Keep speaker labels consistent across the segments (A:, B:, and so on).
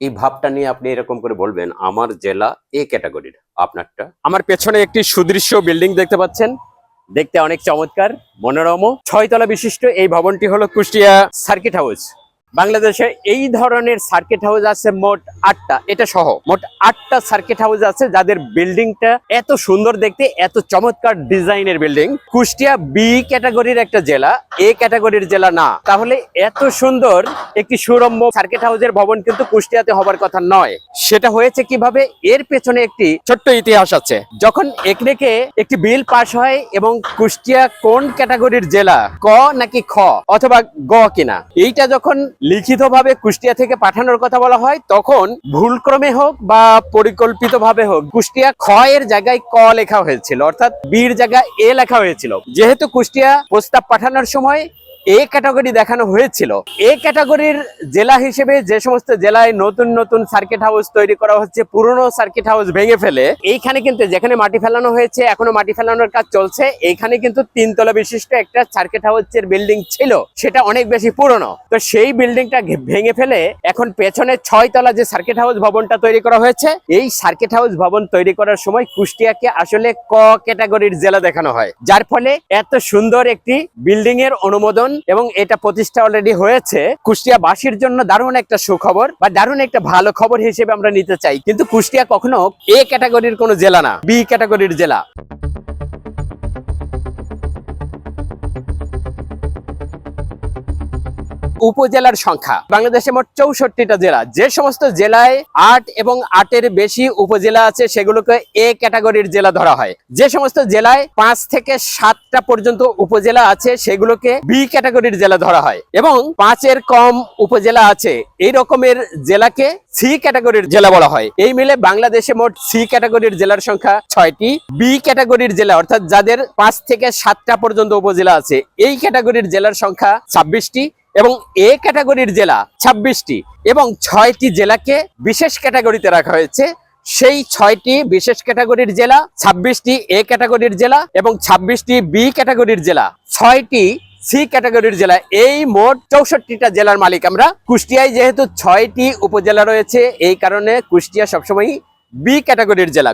A: এই ভাবটা নিয়ে আপনি এরকম করে বলবেন, আমার জেলা এ ক্যাটাগরির, আপনারটা? আমার পেছনে একটি সুদৃশ্য বিল্ডিং দেখতে পাচ্ছেন। দেখতে অনেক চমৎকার মনোরম ছয়তলা বিশিষ্ট এই ভবনটি হলো কুষ্টিয়া সার্কিট হাউস। বাংলাদেশে এই ধরনের সার্কিট হাউস আছে মোট আটটা। এটা সহ, মোট আটটা সার্কিট হাউস আছে যাদের বিল্ডিংটা এত সুন্দর দেখতে, এত চমৎকার ডিজাইনের বিল্ডিং কুষ্টিয়া বি ক্যাটাগরির একটা জেলা এ ক্যাটাগরির জেলা না। তাহলে এত সুন্দর একটি সুরম্য সার্কিট হাউসের ভবন কিন্তু কুষ্টিয়াতে হবার কথা নয়। সেটা হয়েছে কীভাবে? এর পেছনে একটি ছোট্ট ইতিহাস আছে। যখন একনেকে একটি বিল পাশ হয় এবং কুষ্টিয়া কোন ক্যাটাগরির জেলা, ক নাকি খ, অথবা গ কিনা, এইটা যখন লিখিতভাবে কুষ্টিয়া থেকে পাঠানোর কথা বলা হয়, তখন ভুলক্রমে হোক বা পরিকল্পিতভাবে হোক, কুষ্টিয়া খ এর জায়গায় ক লেখা হয়েছিল, অর্থাৎ বীর জায়গায় এ লেখা হয়েছিল। যেহেতু কুষ্টিয়া প্রস্তাব পাঠানোর সময় এ ক্যাটাগরি দেখানো হয়েছিল। এ ক্যাটাগরির জেলা হিসেবে যে সমস্ত জেলায় নতুন নতুন সার্কিট হাউস তৈরি করা হচ্ছে, পুরনো সার্কিট হাউস ভেঙে ফেলে, এইখানে কিন্তু যেখানে মাটি ফেলানো হয়েছে, এখনও মাটি ফেলানোর কাজ চলছে। এইখানে কিন্তু তিনতলা বিশিষ্ট একটা সার্কিট হাউসের বিল্ডিং ছিল, সেটা অনেক বেশি পুরনো। তো সেই বিল্ডিংটা ভেঙে ফেলে এখন পেছনে ছয় তলা যে সার্কিট হাউস ভবনটা তৈরি করা হয়েছে, এই সার্কিট হাউস ভবন তৈরি করার সময় কুষ্টিয়াকে আসলে ক ক্যাটাগরির জেলা দেখানো হয়। যার ফলে এত সুন্দর একটি বিল্ডিং এর অনুমোদন এবং এটা প্রতিষ্ঠা অলরেডি হয়েছে। কুষ্টিয়াবাসীর জন্য দারুণ একটা সুখবর বা দারুণ একটা ভালো খবর হিসেবে আমরা নিতে চাই। কিন্তু কুষ্টিয়া কখনো এ ক্যাটাগরির কোনো জেলা না, বি ক্যাটাগরির জেলা। উপজেলার সংখ্যা। বাংলাদেশে মোট চৌষট্টিটা জেলা। যে সমস্ত জেলায় আট এবং আটের বেশি উপজেলা আছে, সেগুলোকে এ ক্যাটাগরির জেলা ধরা হয়। যে সমস্ত জেলায় পাঁচ থেকে সাতটা পর্যন্ত উপজেলা আছে, সেগুলোকে বি ক্যাটাগরির জেলা ধরা হয়। এবং পাঁচের কম উপজেলা আছে, এই রকমের জেলাকে সি ক্যাটাগরির জেলা বলা হয়। এই মিলে বাংলাদেশে মোট সি ক্যাটাগরির জেলার সংখ্যা ছয়টি। বি ক্যাটাগরির জেলা, অর্থাৎ যাদের পাঁচ থেকে সাতটা পর্যন্ত উপজেলা আছে, এই ক্যাটাগরির জেলার সংখ্যা ছাব্বিশটি। এবং এ ক্যাটাগরির জেলা ছাব্বিশটি এবং ছয়টি জেলাকে বিশেষ ক্যাটাগরিতে রাখা হয়েছে। সেই ছয়টি বিশেষ ক্যাটাগরির জেলা, ছাব্বিশটি এ ক্যাটাগরির জেলা এবং ছাব্বিশটি বি ক্যাটাগরির জেলা। ছয়টি সি ক্যাটাগরির জেলা। এই মোট চৌষট্টিটা জেলার মালিক আমরা। কুষ্টিয়ায় যেহেতু ছয়টি উপজেলা রয়েছে, এই কারণে কুষ্টিয়া সবসময় বি ক্যাটাগরির জেলা।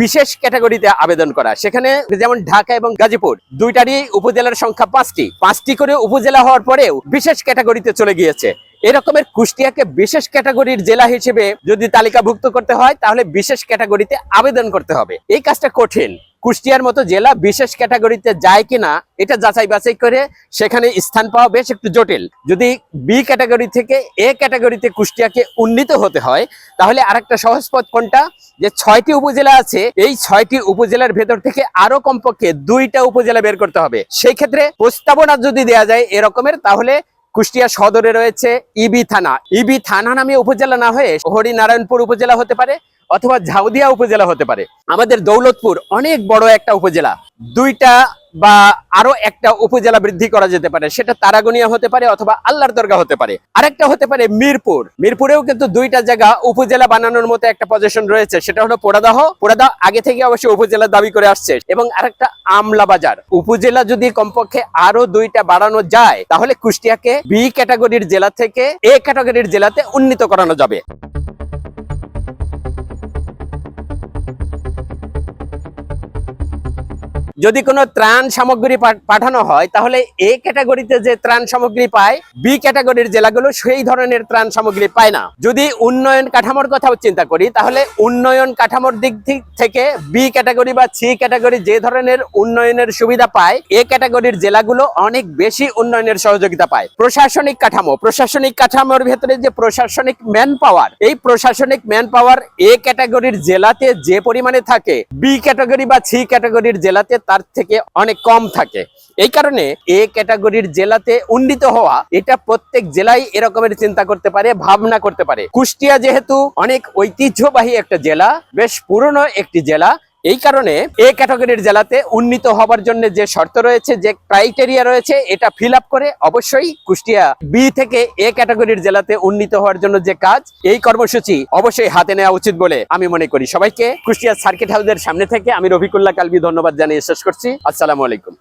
A: বিশেষ ক্যাটাগরিতে আবেদন করা। সেখানে যেমন ঢাকা এবং গাজীপুর, দুইটারই উপজেলার সংখ্যা পাঁচটি। পাঁচটি করে উপজেলা হওয়ার পরেও বিশেষ ক্যাটাগরিতে চলে গিয়েছে। এরকমের কুষ্টিয়াকে বিশেষ ক্যাটাগরির জেলা হিসেবে যদি তালিকাভুক্ত করতে হয়, তাহলে বিশেষ ক্যাটাগরিতে আবেদন করতে হবে। এই কাজটা কঠিন। কুষ্টিয়ার মতো জেলা বিশেষ ক্যাটাগরিতে যায় কিনা, এটা যাচাই বাছাই করে সেখানে স্থান পাওয়া বেশ একটু জটিল। যদি বি ক্যাটাগরি থেকে এ ক্যাটাগরিতে কুষ্টিয়াকে উন্নীত হতে হয়, তাহলে আরেকটা সহজ পথ কোনটা? যে ছয়টি উপজেলা আছে, এই ছয়টি উপজেলার ভেতর থেকে আরও কমপক্ষে দুইটা উপজেলা বের করতে হবে। সেই ক্ষেত্রে প্রস্তাবনা যদি দেয়া যায় এরকমের, তাহলে কুষ্টিয়া সদরে রয়েছে ইবি থানা। ইবি থানা নামে উপজেলা না হয়ে হরিনারায়ণপুর উপজেলা হতে পারে অথবা ঝাউদিয়া উপজেলা হতে পারে। আমাদের দৌলতপুর অনেক বড় একটা উপজেলা। দুইটা বা আরও একটা উপজেলা বৃদ্ধি করা যেতে পারে, সেটা তারাগুনিয়া হতে পারে অথবা আল্লাহর দরগা হতে পারে। আরেকটা হতে পারে মিরপুর। মিরপুরেও কিন্তু দুইটা জায়গা উপজেলা বানানোর মতো একটা পজিশন রয়েছে, সেটা হলো পোড়াদাহ। পোড়াদাহ আগে থেকে অবশ্যই উপজেলা দাবি করে আসছে, এবং আরেকটা আমলা বাজার। উপজেলা যদি কমপক্ষে আরও দুইটা বাড়ানো যায়, তাহলে কুষ্টিয়াকে বি ক্যাটাগরির জেলা থেকে এ ক্যাটাগরির জেলাতে উন্নীত করানো যাবে। যদি কোনো ত্রাণ সামগ্রী পাঠানো হয়, তাহলে এ ক্যাটাগরিতে যে ত্রাণ সামগ্রী পায়, বি ক্যাটাগরির জেলাগুলো সেই ধরনের ত্রাণ সামগ্রী পায় না। যদি উন্নয়ন কাঠামোর কথাও চিন্তা করি, তাহলে উন্নয়ন কাঠামোর দিক থেকে বি ক্যাটাগরি বা সি ক্যাটাগরি যে ধরনের উন্নয়নের সুবিধা পায়, এ ক্যাটাগরির জেলাগুলো অনেক বেশি উন্নয়নের সহযোগিতা পায়। প্রশাসনিক কাঠামো, প্রশাসনিক কাঠামোর ভেতরে যে প্রশাসনিক ম্যান পাওয়ার এই প্রশাসনিক ম্যান পাওয়ার এ ক্যাটাগরির জেলাতে যে পরিমাণে থাকে, বি ক্যাটাগরি বা সি ক্যাটাগরির জেলাতে তার থেকে অনেক কম থাকে। এই কারণে এ ক্যাটাগরির জেলাতে উন্নীত হওয়া, এটা প্রত্যেক জেলাই এরকমের চিন্তা করতে পারে, ভাবনা করতে পারে। কুষ্টিয়া যেহেতু অনেক ঐতিহ্যবাহী একটা জেলা, বেশ পুরনো একটি জেলা এই কারণে এ ক্যাটাগরির জেলাতে উন্নীত হবার জন্য যে শর্ত রয়েছে, যে ক্রাইটেরিয়া রয়েছে, এটা ফিল করে অবশ্যই কুষ্টিয়া বি থেকে এ ক্যাটাগরির জেলাতে উন্নীত হওয়ার জন্য যে কাজ, এই কর্মসূচি অবশ্যই হাতে নেওয়া উচিত বলে আমি মনে করি। সবাইকে কুষ্টিয়া সার্কিট হাউসের সামনে থেকে আমি রফিকুল্লাহ কালবি ধন্যবাদ জানিয়ে শেষ করছি। আসসালামু আলাইকুম।